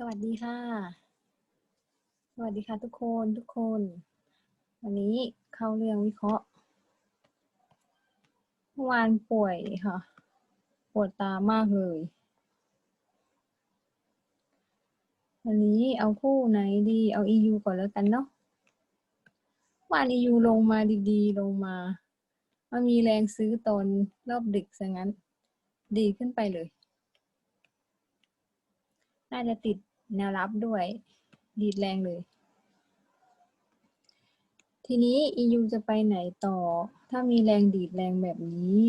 สวัสดีค่ะ สวัสดีค่ะทุกคนทุกคน วันนี้เข้าเรื่องวิเคราะห์เมื่อวานป่วยค่ะ ปวดตามากเลย วันนี้เอาคู่ไหนดี เอา EU ก่อนแล้วกันเนาะเมื่อวาน EU ลงมาดีๆ ลงมามันมีแรงซื้อตอนรอบดึกซะงั้น ดีขึ้นไปเลยน่าจะติด แนวรับด้วย ดีดแรงเลย ทีนี้ EU จะไปไหนต่อ ถ้ามีแรงดีดแรงแบบนี้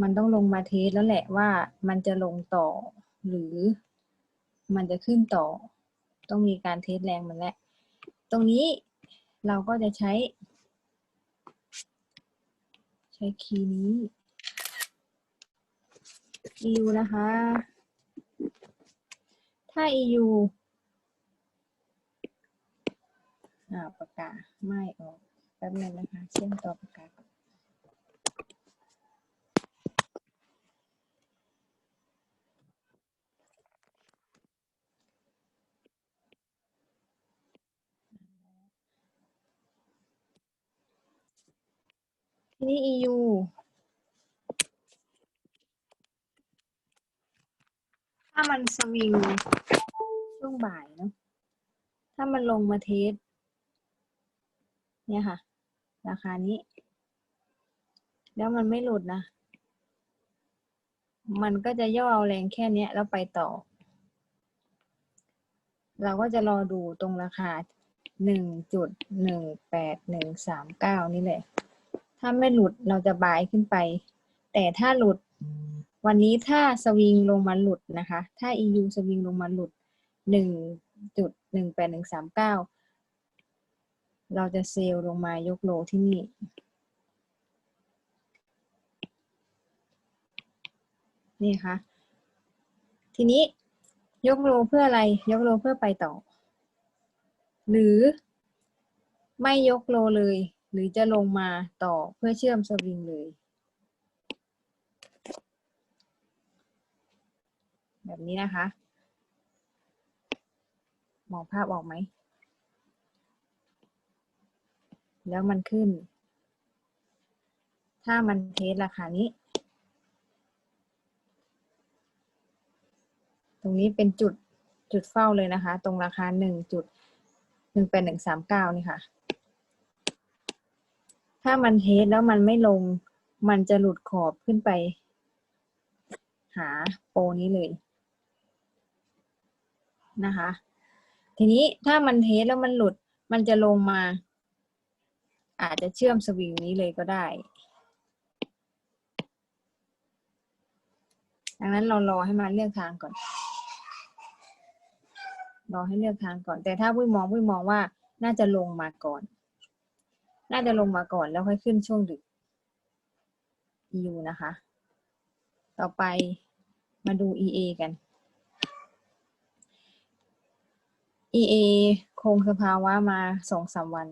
มันต้องลงมาเทสแล้วแหละว่ามันจะลงต่อ หรือมันจะขึ้นต่อ ต้องมีการเทสแรงมันแหละ ตรงนี้เราก็จะใช้ ใช้คีย์นี้ EU นะคะ ถ้า EU อ่าปากกาไม่ออกแป๊บนึงนะคะ เชื่อมต่อปากกาก่นทีนี้ EU ถ้ามันสวิงช่วงบ่ายเนาะถ้ามันลงมาเทสเนี่ยค่ะ ราคานี้ แล้วมันไม่หลุดนะ มันก็จะย่อเอาแรงแค่เนี้ยแล้วไปต่อ เราก็จะรอดูตรงราคาหนึ่งจุดหนึ่งแปดหนึ่งสามเก้านี่แหละถ้าไม่หลุดเราจะบายขึ้นไป แต่ถ้าหลุด วันนี้ถ้าสวิงลงมาหลุดนะคะ ถ้า EU สวิงลงมาหลุดหนึ่งจุดหนึ่งแปดหนึ่งสามเราจะเซลล์ลงมายกโลที่นี่ นี่ค่ะ ทีนี้ยกโลเพื่ออะไร ยกโลเพื่อไปต่อ หรือไม่ยกโลเลย หรือจะลงมาต่อเพื่อเชื่อมสวิงเลย แบบนี้นะคะ มองภาพออกไหม แล้วมันขึ้น ถ้ามันเทสราคานี้ ตรงนี้เป็นจุดจุดเฝ้าเลยนะคะ ตรงราคาหนึ่งจุดหนึ่งแปดหนึ่งสามเก้านี่ค่ะ ถ้ามันเทสแล้วมันไม่ลง มันจะหลุดขอบขึ้นไป หาโปรนี้เลย นะคะ ทีนี้ถ้ามันเทสแล้วมันหลุดมันจะลงมา อาจจะเชื่อมสวิงนี้เลยก็ได้ ดังนั้นเรารอให้มันเลือกทางก่อน รอให้เลือกทางก่อน แต่ถ้าวุ้ยมองวุ้ยมองว่าน่าจะลงมาก่อน น่าจะลงมาก่อนแล้วค่อยขึ้นช่วงดึก EU นะคะ ต่อไปมาดู EA กัน EA คงสภาวะมาสองสามวัน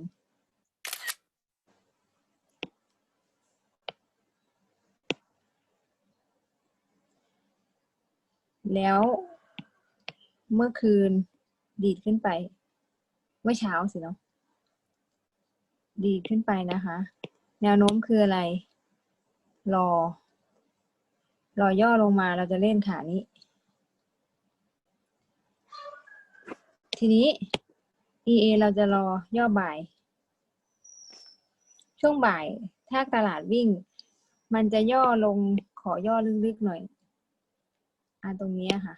แล้วเมื่อคืนดีดขึ้นไป เมื่อเช้าสิเนาะดีดขึ้นไปนะคะ แนวโน้มคืออะไร รอ รอย่อลงมาเราจะเล่นขานี้ ทีนี้ EA เราจะรอย่อบ่าย ช่วงบ่ายถ้าตลาดวิ่ง มันจะย่อลงขอย่อลึกๆหน่อยอ่าตรงนี้ค่ะ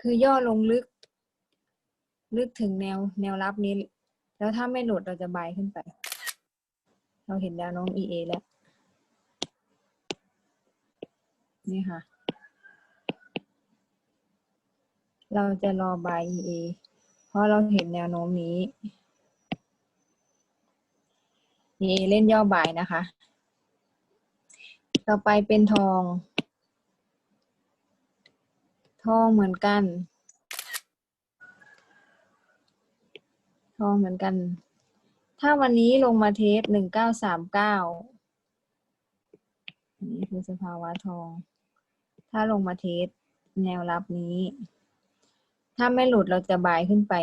คือย่อลงลึก ลึกถึงแนวแนวรับนี้ แล้วถ้าไม่หลุดเราจะบายขึ้นไป เราเห็นแนวน้ม EA แล้ว นี่ค่ะ เราจะรอบาย EA เพราะเราเห็นแนวโน้มนี้ EA เล่นย่อบายนะคะ ต่อไปเป็นทอง ทองเหมือนกัน ทองเหมือนกัน ถ้าวันนี้ลงมาเทสหนึ่งเก้าสามเก้านนี้คือสภาวะทอง ถ้าลงมาเทสแนวรับนี้ ถ้าไม่หลุดเราจะบายขึ้นไป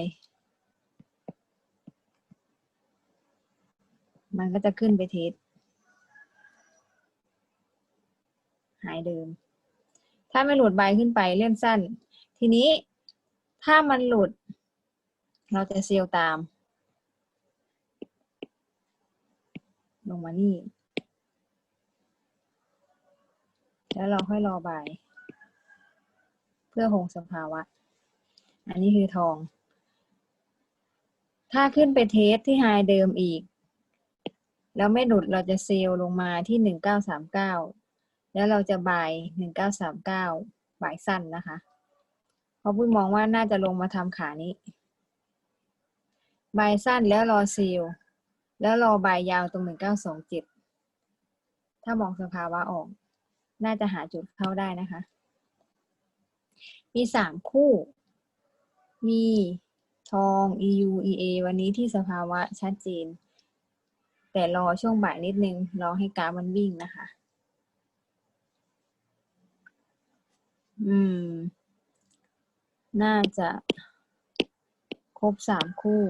มันก็จะขึ้นไปเทสหายเดิม ถ้าไม่หลุดบายขึ้นไปเล่นสั้น ทีนี้ถ้ามันหลุด เราจะเซียวตาม ลงมานี่ แล้วเราค่อยรอบาย เพื่อคงสภาวะ อันนี้คือทอง ถ้าขึ้นไปเทสที่ไฮเดิมอีก แล้วไม่หลุดเราจะเซลล์ลงมาที่หนึ่งเก้าสามเก้าแล้วเราจะบายหนึ่งเก้าสามเก้าบายสั้นนะคะ เพราะปุ้ยมองว่าน่าจะลงมาทำขานี้บายสั้นแล้วรอเซลลแล้วรอบายยาวตรงหนึ่งเก้าสองเจ็ดถ้ามองสภาวะออก น่าจะหาจุดเข้าได้นะคะ มีสามคู่ มีทอง EU EA วันนี้ที่สภาวะชัดเจน แต่รอช่วงบ่ายนิดนึง รอให้กราฟมันวิ่งนะคะ อืม น่าจะครบสามคู่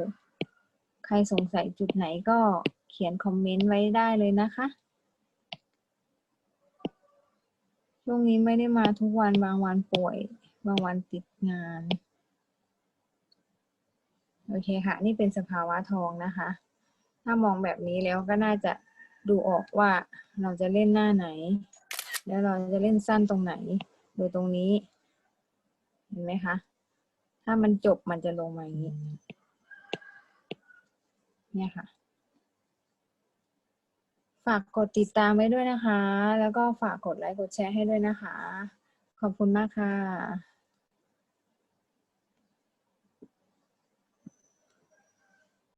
ใครสงสัยจุดไหนก็เขียนคอมเมนต์ไว้ได้เลยนะคะ ช่วงนี้ไม่ได้มาทุกวันบางวันป่วย บางวันติดงาน โอเคค่ะ นี่เป็นสภาวะทองนะคะ ถ้ามองแบบนี้แล้วก็น่าจะดูออกว่าเราจะเล่นหน้าไหน แล้วเราจะเล่นสั้นตรงไหน ดูตรงนี้ เห็นไหมคะ ถ้ามันจบมันจะลงมาอย่างนี้ เนี่ยค่ะ ฝากกดติดตามไว้ด้วยนะคะ แล้วก็ฝากกดไลค์กดแชร์ให้ด้วยนะคะ ขอบคุณมากค่ะ